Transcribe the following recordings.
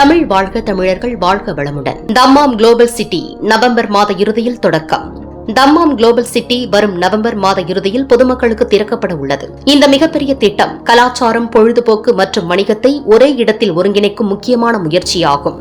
தமிழ் வாழ்க தமிழர்கள் வாழ்க வளமுடன். தம்மாம் குளோபல் சிட்டி நவம்பர் மாத இறுதியில் தொடக்கம். தம்மாம் குளோபல் சிட்டி வரும் நவம்பர் மாத இறுதியில் பொதுமக்களுக்கு திறக்கப்பட உள்ளது. இந்த மிகப்பெரிய திட்டம் கலாச்சாரம் பொழுதுபோக்கு மற்றும் வணிகத்தை ஒரே இடத்தில் ஒருங்கிணைக்கும் முக்கியமான முயற்சியாகும்.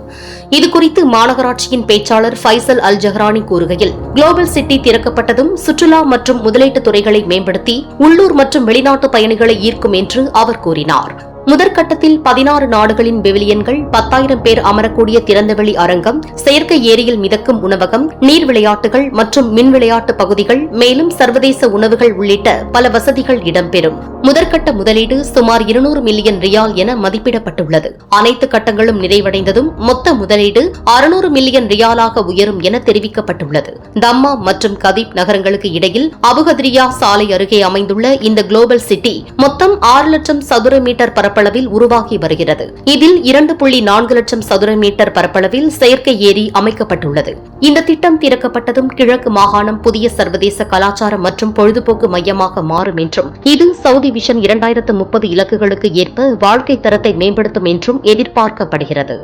இதுகுறித்து மாநகராட்சியின் பேச்சாளர் ஃபைசல் அல் ஜஹ்ரானி கூறுகையில் குளோபல் சிட்டி திறக்கப்பட்டதும் சுற்றுலா மற்றும் முதலீட்டு துறைகளை மேம்படுத்தி உள்ளூர் மற்றும் வெளிநாட்டு பயணிகளை ஈர்க்கும் என்று அவர் கூறினார். முதற்கட்டத்தில் பதினாறு நாடுகளின் பெவிலியன்கள் பத்தாயிரம் பேர் அமரக்கூடிய திறந்தவெளி அரங்கம் செயற்கை ஏரியில் மிதக்கும் உணவகம் நீர் விளையாட்டுகள் மற்றும் மின் விளையாட்டு பகுதிகள் மேலும் சர்வதேச உணவுகள் உள்ளிட்ட பல வசதிகள் இடம்பெறும். முதற்கட்ட முதலீடு சுமார் இருநூறு மில்லியன் ரியால் என மதிப்பிடப்பட்டுள்ளது. அனைத்து கட்டங்களும் நிறைவடைந்ததும் மொத்த முதலீடு அறுநூறு மில்லியன் ரியாலாக உயரும் என தெரிவிக்கப்பட்டுள்ளது. தம்மா மற்றும் கதீப் நகரங்களுக்கு இடையில் அபுகத்ரியா சாலை அருகே அமைந்துள்ள இந்த குளோபல் சிட்டி மொத்தம் ஆறு லட்சம் சதுர மீட்டர் பரப்பளவில் உருவாகி வருகிறது. இதில் இரண்டு புள்ளி நான்கு லட்சம் சதுர மீட்டர் பரப்பளவில் செயற்கை ஏரி அமைக்கப்பட்டுள்ளது. இந்த திட்டம் திறக்கப்பட்டதும் கிழக்கு மாகாணம் புதிய சர்வதேச கலாச்சாரம் மற்றும் பொழுதுபோக்கு மையமாக மாறும் என்றும் இது சவுதி விஷன் இரண்டாயிரத்து முப்பது இலக்குகளுக்கு ஏற்ப வாழ்க்கை தரத்தை மேம்படுத்தும் என்றும் எதிர்பார்க்கப்படுகிறது.